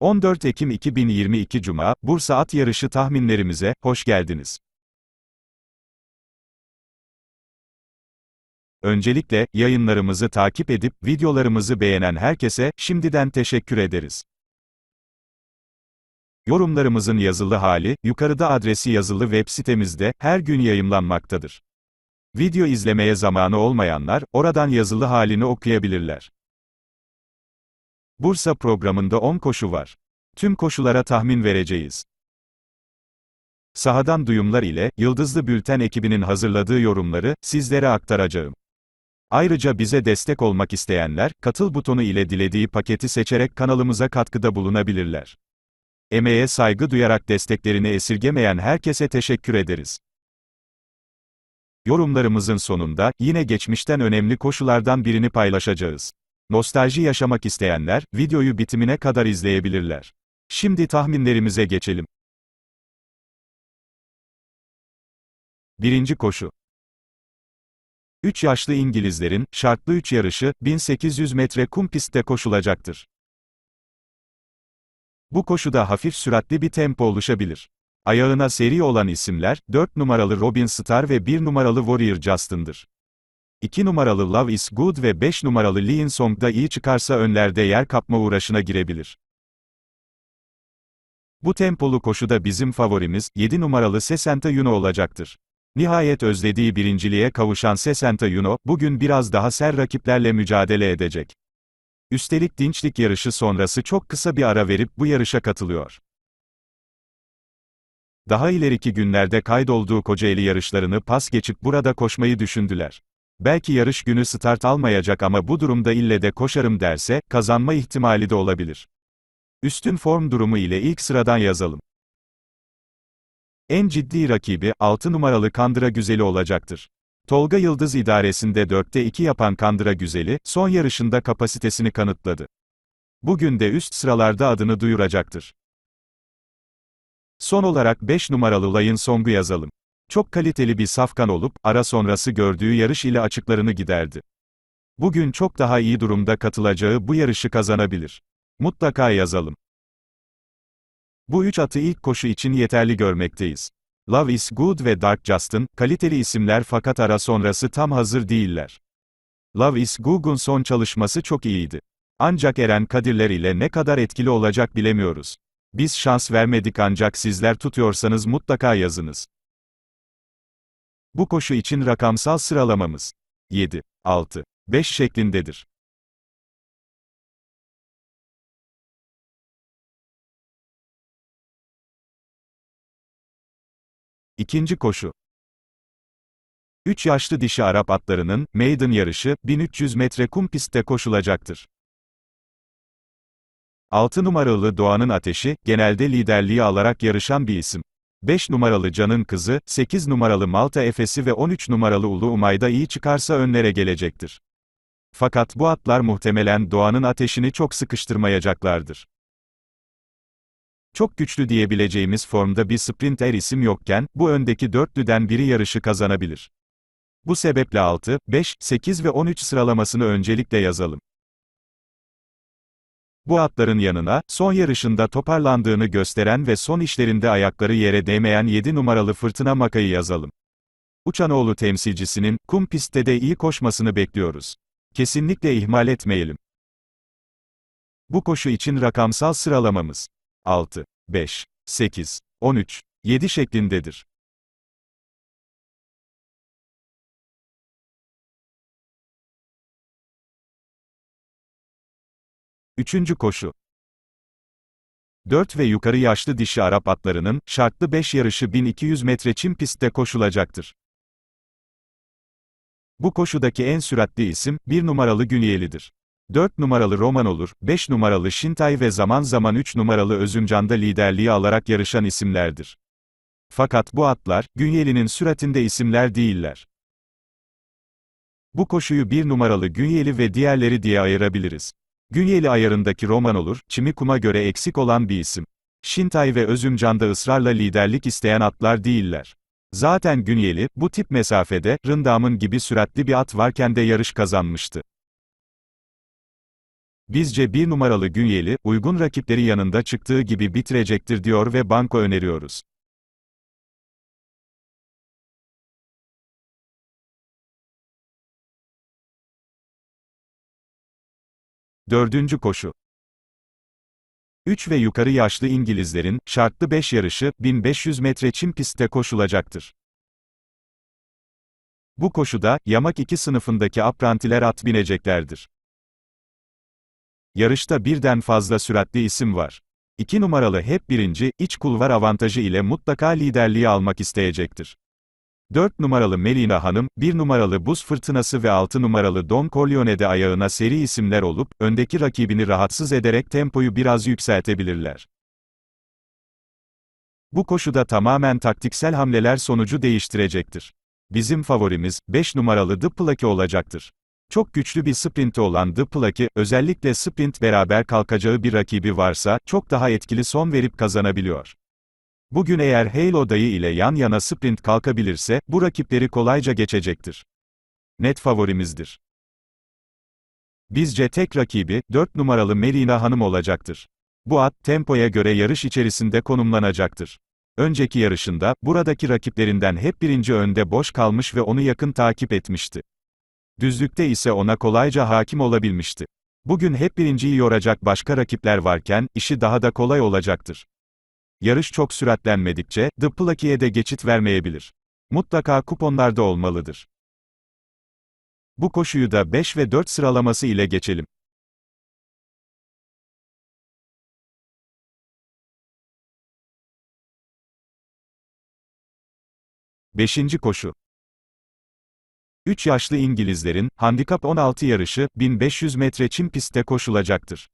14 Ekim 2022 Cuma, Bursa At Yarışı tahminlerimize, hoş geldiniz. Öncelikle, yayınlarımızı takip edip, videolarımızı beğenen herkese, şimdiden teşekkür ederiz. Yorumlarımızın yazılı hali, yukarıda adresi yazılı web sitemizde, her gün yayımlanmaktadır. Video izlemeye zamanı olmayanlar, oradan yazılı halini okuyabilirler. Bursa programında 10 koşu var. Tüm koşulara tahmin vereceğiz. Sahadan duyumlar ile, Yıldızlı Bülten ekibinin hazırladığı yorumları, sizlere aktaracağım. Ayrıca bize destek olmak isteyenler, katıl butonu ile dilediği paketi seçerek kanalımıza katkıda bulunabilirler. Emeğe saygı duyarak desteklerini esirgemeyen herkese teşekkür ederiz. Yorumlarımızın sonunda, yine geçmişten önemli koşulardan birini paylaşacağız. Nostalji yaşamak isteyenler, videoyu bitimine kadar izleyebilirler. Şimdi tahminlerimize geçelim. Birinci koşu. 3 yaşlı İngilizlerin, şartlı 3 yarışı, 1800 metre kum pistte koşulacaktır. Bu koşuda hafif süratli bir tempo oluşabilir. Ayağına seri olan isimler, 4 numaralı Robin Star ve 1 numaralı Warrior Justin'dır. 2 numaralı Love is Good ve 5 numaralı Lin Song da iyi çıkarsa önlerde yer kapma uğraşına girebilir. Bu tempolu koşuda bizim favorimiz, 7 numaralı Sesenta Yuno olacaktır. Nihayet özlediği birinciliğe kavuşan Sesenta Yuno, bugün biraz daha ser rakiplerle mücadele edecek. Üstelik dinçlik yarışı sonrası çok kısa bir ara verip bu yarışa katılıyor. Daha ileriki günlerde kaydolduğu Kocaeli yarışlarını pas geçip burada koşmayı düşündüler. Belki yarış günü start almayacak ama bu durumda ille de koşarım derse, kazanma ihtimali de olabilir. Üstün form durumu ile ilk sıradan yazalım. En ciddi rakibi, 6 numaralı Kandıra Güzeli olacaktır. Tolga Yıldız idaresinde 4'te 2 yapan Kandıra Güzeli, son yarışında kapasitesini kanıtladı. Bugün de üst sıralarda adını duyuracaktır. Son olarak 5 numaralı Layın Song'u yazalım. Çok kaliteli bir safkan olup, ara sonrası gördüğü yarış ile açıklarını giderdi. Bugün çok daha iyi durumda katılacağı bu yarışı kazanabilir. Mutlaka yazalım. Bu üç atı ilk koşu için yeterli görmekteyiz. Love is Good ve Dark Justin, kaliteli isimler fakat ara sonrası tam hazır değiller. Love is Good'un son çalışması çok iyiydi. Ancak Eren Kadirler ile ne kadar etkili olacak bilemiyoruz. Biz şans vermedik ancak sizler tutuyorsanız mutlaka yazınız. Bu koşu için rakamsal sıralamamız 7, 6, 5 şeklindedir. İkinci koşu. 3 yaşlı dişi Arap atlarının, maiden yarışı, 1300 metre kum pistte koşulacaktır. 6 numaralı Doğan'ın ateşi, genelde liderliği alarak yarışan bir isim. 5 numaralı Can'ın kızı, 8 numaralı Malta Efes'i ve 13 numaralı Ulu Umay'da iyi çıkarsa önlere gelecektir. Fakat bu atlar muhtemelen Doğan'ın ateşini çok sıkıştırmayacaklardır. Çok güçlü diyebileceğimiz formda bir sprinter isim yokken, bu öndeki dörtlüden biri yarışı kazanabilir. Bu sebeple 6, 5, 8 ve 13 sıralamasını öncelikle yazalım. Bu atların yanına, son yarışında toparlandığını gösteren ve son işlerinde ayakları yere değmeyen 7 numaralı Fırtına Maka'yı yazalım. Uçanoğlu temsilcisinin, kum pistte de iyi koşmasını bekliyoruz. Kesinlikle ihmal etmeyelim. Bu koşu için rakamsal sıralamamız 6, 5, 8, 13, 7 şeklindedir. Üçüncü koşu. 4 ve yukarı yaşlı dişi Arap atlarının, şartlı 5 yarışı 1200 metre çim pistte koşulacaktır. Bu koşudaki en süratli isim, 1 numaralı Günyeli'dir. 4 numaralı Roman olur, 5 numaralı Şintay ve zaman zaman 3 numaralı Özümcan'da liderliği alarak yarışan isimlerdir. Fakat bu atlar, Günyeli'nin süratinde isimler değiller. Bu koşuyu 1 numaralı Günyeli ve diğerleri diye ayırabiliriz. Günyeli ayarındaki Roman olur, çimi kuma göre eksik olan bir isim. Şintay ve Özümcan'da ısrarla liderlik isteyen atlar değiller. Zaten Günyeli, bu tip mesafede, Rındam'ın gibi süratli bir at varken de yarış kazanmıştı. Bizce bir numaralı Günyeli, uygun rakipleri yanında çıktığı gibi bitirecektir diyor ve banko öneriyoruz. Dördüncü koşu. 3 ve yukarı yaşlı İngilizlerin, şartlı 5 yarışı, 1500 metre çim pistte koşulacaktır. Bu koşuda, yamak 2 sınıfındaki aprantiler at bineceklerdir. Yarışta birden fazla süratli isim var. 2 numaralı hep birinci, iç kulvar avantajı ile mutlaka liderliği almak isteyecektir. 4 numaralı Melina Hanım, 1 numaralı Buz Fırtınası ve 6 numaralı Don Corleone'de ayağına seri isimler olup, öndeki rakibini rahatsız ederek tempoyu biraz yükseltebilirler. Bu koşuda tamamen taktiksel hamleler sonucu değiştirecektir. Bizim favorimiz, 5 numaralı The olacaktır. Çok güçlü bir sprinti olan The özellikle sprint beraber kalkacağı bir rakibi varsa, çok daha etkili son verip kazanabiliyor. Bugün eğer Halo dayı ile yan yana sprint kalkabilirse, bu rakipleri kolayca geçecektir. Net favorimizdir. Bizce tek rakibi, 4 numaralı Merina Hanım olacaktır. Bu at, tempoya göre yarış içerisinde konumlanacaktır. Önceki yarışında, buradaki rakiplerinden hep birinci önde boş kalmış ve onu yakın takip etmişti. Düzlükte ise ona kolayca hakim olabilmişti. Bugün hep birinciyi yoracak başka rakipler varken, işi daha da kolay olacaktır. Yarış çok süratlenmedikçe, The Plucky'e de geçit vermeyebilir. Mutlaka kuponlarda olmalıdır. Bu koşuyu da 5 ve 4 sıralaması ile geçelim. Beşinci koşu. 3 yaşlı İngilizlerin, handikap 16 yarışı, 1500 metre çim pistte koşulacaktır.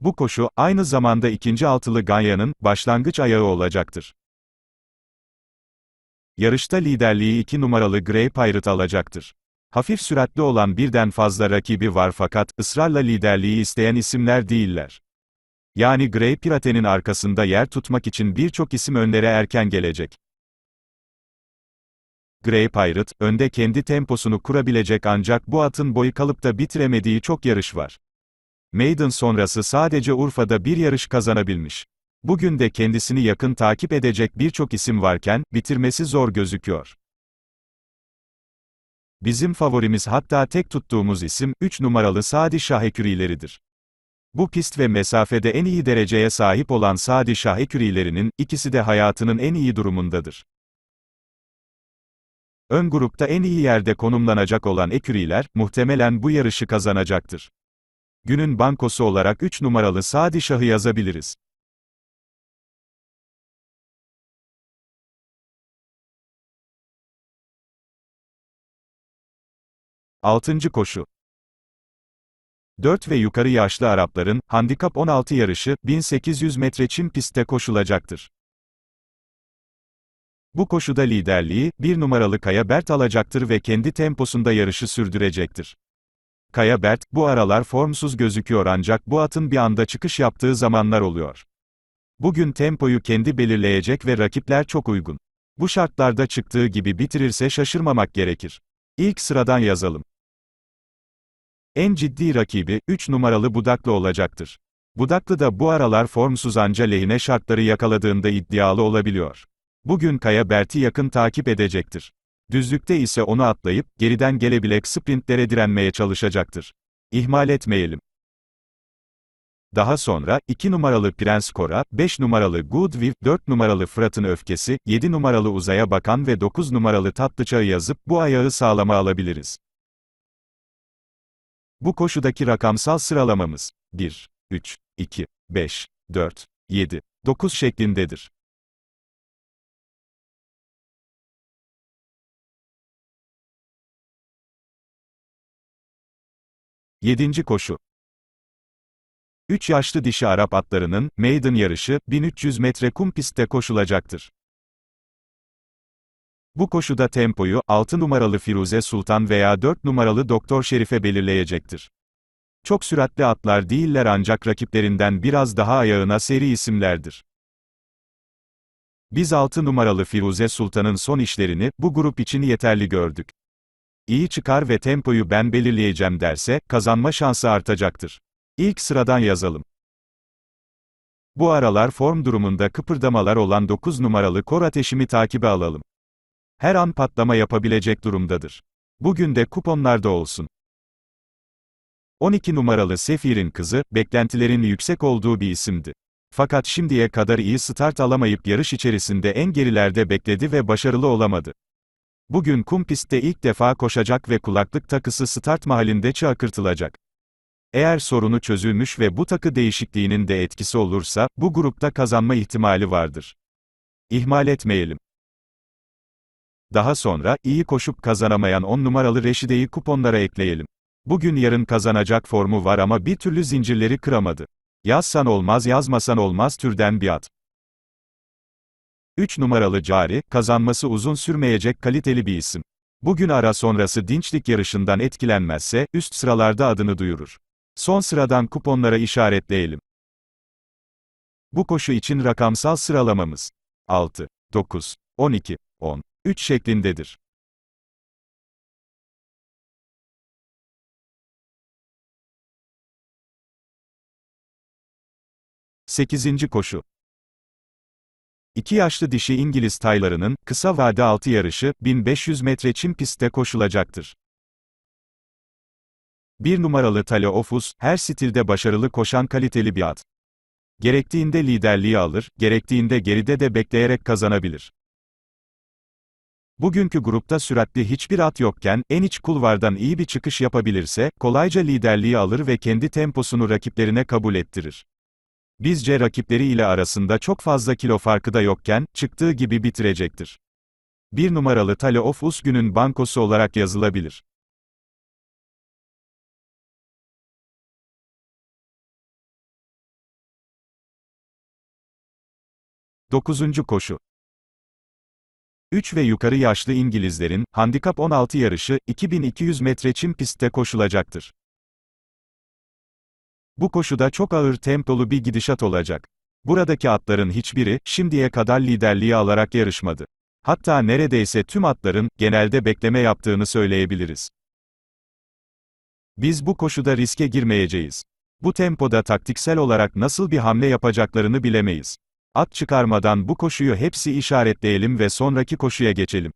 Bu koşu, aynı zamanda ikinci altılı Ganya'nın, başlangıç ayağı olacaktır. Yarışta liderliği 2 numaralı Grey Pirate alacaktır. Hafif süratli olan birden fazla rakibi var fakat, ısrarla liderliği isteyen isimler değiller. Yani Grey Pirate'nin arkasında yer tutmak için birçok isim önlere erken gelecek. Grey Pirate, önde kendi temposunu kurabilecek ancak bu atın boyu kalıp da bitiremediği çok yarış var. Maiden sonrası sadece Urfa'da bir yarış kazanabilmiş. Bugün de kendisini yakın takip edecek birçok isim varken, bitirmesi zor gözüküyor. Bizim favorimiz hatta tek tuttuğumuz isim, 3 numaralı Sadi Şah Ekürileridir. Bu pist ve mesafede en iyi dereceye sahip olan Sadi Şah Ekürilerinin, ikisi de hayatının en iyi durumundadır. Ön grupta en iyi yerde konumlanacak olan Eküriler, muhtemelen bu yarışı kazanacaktır. Günün bankosu olarak 3 numaralı Sadi Şah'ı yazabiliriz. Altıncı koşu. 4 ve yukarı yaşlı Arapların, handikap 16 yarışı, 1800 metre çim pistte koşulacaktır. Bu koşuda liderliği, bir numaralı Kaya Bert alacaktır ve kendi temposunda yarışı sürdürecektir. Kaya Bert, bu aralar formsuz gözüküyor ancak bu atın bir anda çıkış yaptığı zamanlar oluyor. Bugün tempoyu kendi belirleyecek ve rakipler çok uygun. Bu şartlarda çıktığı gibi bitirirse şaşırmamak gerekir. İlk sıradan yazalım. En ciddi rakibi, 3 numaralı Budaklı olacaktır. Budaklı da bu aralar formsuz anca lehine şartları yakaladığında iddialı olabiliyor. Bugün Kaya Bert'i yakın takip edecektir. Düzlükte ise onu atlayıp, geriden gelebilek sprintlere direnmeye çalışacaktır. İhmal etmeyelim. Daha sonra, 2 numaralı Prens Kora, 5 numaralı Good View, 4 numaralı Fırat'ın Öfkesi, 7 numaralı Uzaya Bakan ve 9 numaralı Tatlıçağı yazıp, bu ayağı sağlama alabiliriz. Bu koşudaki rakamsal sıralamamız, 1, 3, 2, 5, 4, 7, 9 şeklindedir. Yedinci koşu. 3 yaşlı dişi Arap atlarının, maiden yarışı, 1300 metre kum pistte koşulacaktır. Bu koşuda tempoyu, 6 numaralı Firuze Sultan veya 4 numaralı Doktor Şerife belirleyecektir. Çok süratli atlar değiller ancak rakiplerinden biraz daha ayağına seri isimlerdir. Biz 6 numaralı Firuze Sultan'ın son işlerini, bu grup için yeterli gördük. İyi çıkar ve tempoyu ben belirleyeceğim derse, kazanma şansı artacaktır. İlk sıradan yazalım. Bu aralar form durumunda kıpırdamalar olan 9 numaralı kor ateşimi takibe alalım. Her an patlama yapabilecek durumdadır. Bugün de kuponlarda olsun. 12 numaralı Sefir'in kızı, beklentilerin yüksek olduğu bir isimdi. Fakat şimdiye kadar iyi start alamayıp yarış içerisinde en gerilerde bekledi ve başarılı olamadı. Bugün kum pistte ilk defa koşacak ve kulaklık takısı start mahallinde çakırtılacak. Eğer sorunu çözülmüş ve bu takı değişikliğinin de etkisi olursa, bu grupta kazanma ihtimali vardır. İhmal etmeyelim. Daha sonra, iyi koşup kazanamayan 10 numaralı Reşide'yi kuponlara ekleyelim. Bugün yarın kazanacak formu var ama bir türlü zincirleri kıramadı. Yazsan olmaz yazmasan olmaz türden bir at. 3 numaralı Cari, kazanması uzun sürmeyecek kaliteli bir isim. Bugün ara sonrası dinçlik yarışından etkilenmezse, üst sıralarda adını duyurur. Son sıradan kuponlara işaretleyelim. Bu koşu için rakamsal sıralamamız 6, 9, 12, 10, 3 şeklindedir. Sekizinci koşu. İki yaşlı dişi İngiliz taylarının, kısa vade altı yarışı, 1500 metre çim pistte koşulacaktır. Bir numaralı Tale Ofus, her stilde başarılı koşan kaliteli bir at. Gerektiğinde liderliği alır, gerektiğinde geride de bekleyerek kazanabilir. Bugünkü grupta süratli hiçbir at yokken, en iç kulvardan iyi bir çıkış yapabilirse, kolayca liderliği alır ve kendi temposunu rakiplerine kabul ettirir. Bizce rakipleri ile arasında çok fazla kilo farkı da yokken, çıktığı gibi bitirecektir. Bir numaralı Tale of Us bankosu olarak yazılabilir. Dokuzuncu koşu. 3 ve yukarı yaşlı İngilizlerin, handikap 16 yarışı, 2200 metre çim pistte koşulacaktır. Bu koşuda çok ağır tempolu bir gidişat olacak. Buradaki atların hiçbiri, şimdiye kadar liderliği alarak yarışmadı. Hatta neredeyse tüm atların, genelde bekleme yaptığını söyleyebiliriz. Biz bu koşuda riske girmeyeceğiz. Bu tempoda taktiksel olarak nasıl bir hamle yapacaklarını bilemeyiz. At çıkarmadan bu koşuyu hepsi işaretleyelim ve sonraki koşuya geçelim.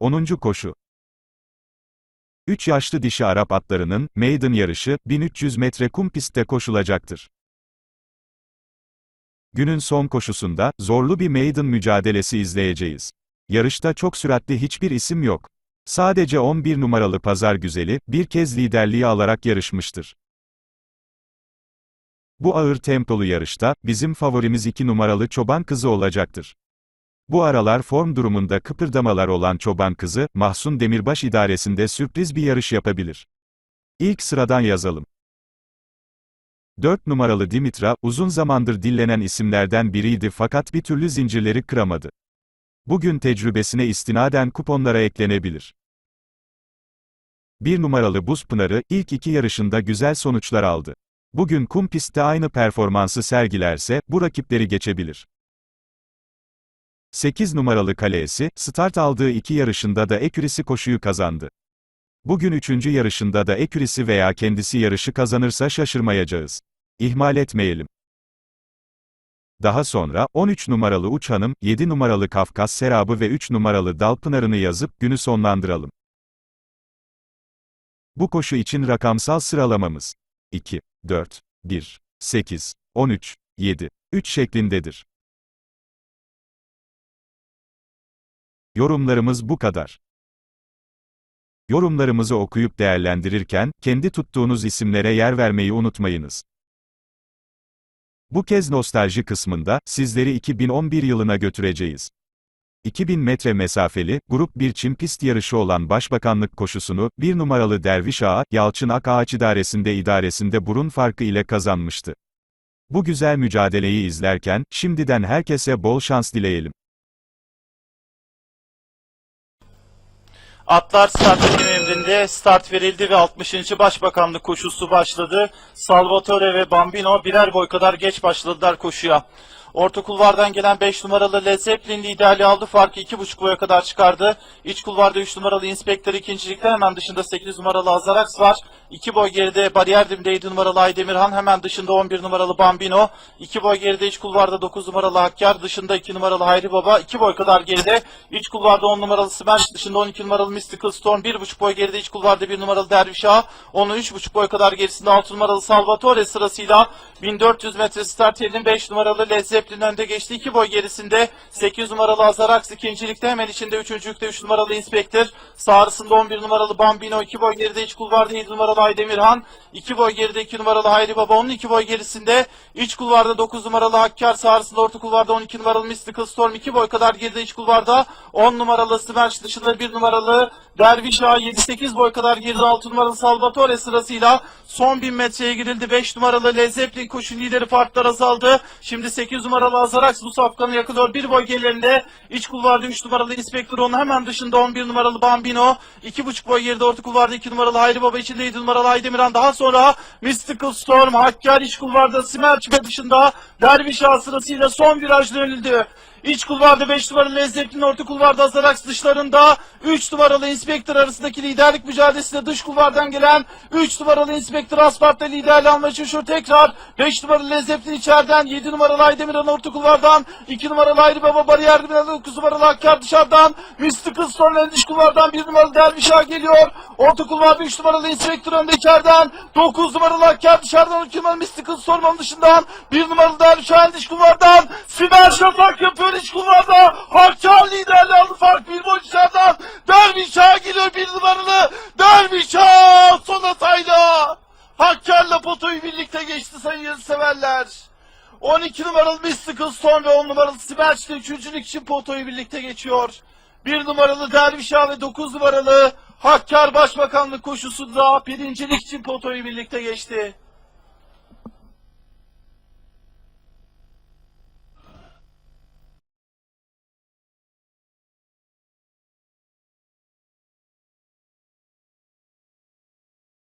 Onuncu koşu. 3 yaşlı dişi Arap atlarının, maiden yarışı, 1300 metre kum pistte koşulacaktır. Günün son koşusunda, zorlu bir maiden mücadelesi izleyeceğiz. Yarışta çok süratli hiçbir isim yok. Sadece 11 numaralı Pazar Güzeli, bir kez liderliği alarak yarışmıştır. Bu ağır tempolu yarışta, bizim favorimiz 2 numaralı Çoban Kızı olacaktır. Bu aralar form durumunda kıpırdamalar olan Çoban Kızı, Mahsun Demirbaş idaresinde sürpriz bir yarış yapabilir. İlk sıradan yazalım. 4 numaralı Dimitra, uzun zamandır dillenen isimlerden biriydi fakat bir türlü zincirleri kıramadı. Bugün tecrübesine istinaden kuponlara eklenebilir. Bir numaralı Buz Pınarı, ilk iki yarışında güzel sonuçlar aldı. Bugün kum pistte aynı performansı sergilerse, bu rakipleri geçebilir. 8 numaralı Kalesi, start aldığı iki yarışında da ekürisi koşuyu kazandı. Bugün üçüncü yarışında da ekürisi veya kendisi yarışı kazanırsa şaşırmayacağız. İhmal etmeyelim. Daha sonra, 13 numaralı Uç Hanım, 7 numaralı Kafkas Serabı ve 3 numaralı Dalpınar'ını yazıp, günü sonlandıralım. Bu koşu için rakamsal sıralamamız 2, 4, 1, 8, 13, 7, 3 şeklindedir. Yorumlarımız bu kadar. Yorumlarımızı okuyup değerlendirirken, kendi tuttuğunuz isimlere yer vermeyi unutmayınız. Bu kez nostalji kısmında, sizleri 2011 yılına götüreceğiz. 2000 metre mesafeli, grup bir çim pist yarışı olan Başbakanlık koşusunu, bir numaralı Derviş Ağa, Yalçın Ak Ağaç idaresinde idaresinde burun farkı ile kazanmıştı. Bu güzel mücadeleyi izlerken, şimdiden herkese bol şans dileyelim. Atlar start emrinde start verildi ve 60. Başbakanlık koşusu başladı. Salvatore ve Bambino birer boy kadar geç başladılar koşuya. Orta kulvardan gelen 5 numaralı Led Zeppelin liderliği aldı. Farkı 2,5 boya kadar çıkardı. İç kulvarda 3 numaralı Inspector ikincilikte hemen dışında 8 numaralı Azarax var. 2 boy geride bariyer dibinde 7 numaralı Aydemirhan hemen dışında 11 numaralı Bambino. 2 boy geride iç kulvarda 9 numaralı Hakkar dışında 2 numaralı Hayri Baba. 2 boy kadar geride iç kulvarda 10 numaralı Smash dışında 12 numaralı Mystical Storm. 1,5 boy geride iç kulvarda 1 numaralı Derviş Ağa. Onun 3,5 boy kadar gerisinde 6 numaralı Salvatore sırasıyla 1400 metre start yerinin 5 numaralı Led Zeppelin önde geçti. 2 boy gerisinde 8 numaralı Azarax ikincilikte hemen içinde 3. 3 numaralı Inspector. Sağrısında 11 numaralı Bambino. 2 boy geride iç kulvarda 7 numaralı Aydemirhan. 2 boy geride 2 numaralı Hayri Baba. Onun 2 boy gerisinde iç kulvarda 9 numaralı Hakkar. Sağrısında orta kulvarda 12 numaralı Mystical Storm. 2 boy kadar geride iç kulvarda 10 numaralı Smash dışında 1 numaralı Derviş Ağa. 7-8 boy kadar geride 6 numaralı Salvatore sırasıyla son 1000 metreye girildi. 5 numaralı Led Zeppelin koşu lideri farklar azaldı. Şimdi 8 numaralı Azarax bu safkanı yakılıyor. Bir boy gerilerinde iç kulvarda 3 numaralı Inspector onun hemen dışında 11 numaralı Bambino. 2,5 boy geride orta kulvarda 2 numaralı Hayri Baba içinde 7 numaralı Aydemiran. Daha sonra Mystical Storm, Hakkari iç kulvarda Smerch ve dışında Derviş sırasıyla son viraj dönüldü. İç kulvarda 5 numaralı Lezzetli'nin orta kulvarda Azarax dışlarında 3 numaralı Inspector arasındaki liderlik mücadelesinde dış kulvardan gelen 3 numaralı Inspector Aspart'ta liderliği almaya çalışıyor tekrar 5 numaralı Lezzetli içeriden 7 numaralı Aydemiran orta kulvardan 2 numaralı Ayrı Baba bariyer dibine 9 numaralı Hakkar dışarıdan Mystical Storm'ın dış kulvardan 1 numaralı Derviş Ağa geliyor. Orta kulvarda 3 numaralı Inspector önde içeriden 9 numaralı Hakkar dışarıdan 2 numaralı Mystical Storm'ın dışından 1 numaralı Derviş Ağa'nın dış kulvardan Siber Şafak yapıyor iç kulvarda Hakkar liderliği aldı fark bir boy dışarıdan Derviş Ağa geliyor 1 numaralı Derviş Ağa son hatayla Hakkar'la Poto'yu birlikte geçti sayın severler. 12 numaralı Mystical Storm ve 10 numaralı Smash de üçüncülük için Poto'yu birlikte geçiyor. 1 numaralı Derviş Ağa ve 9 numaralı Hakkar Başbakanlık koşusunda birincilik için Poto'yu birlikte geçti.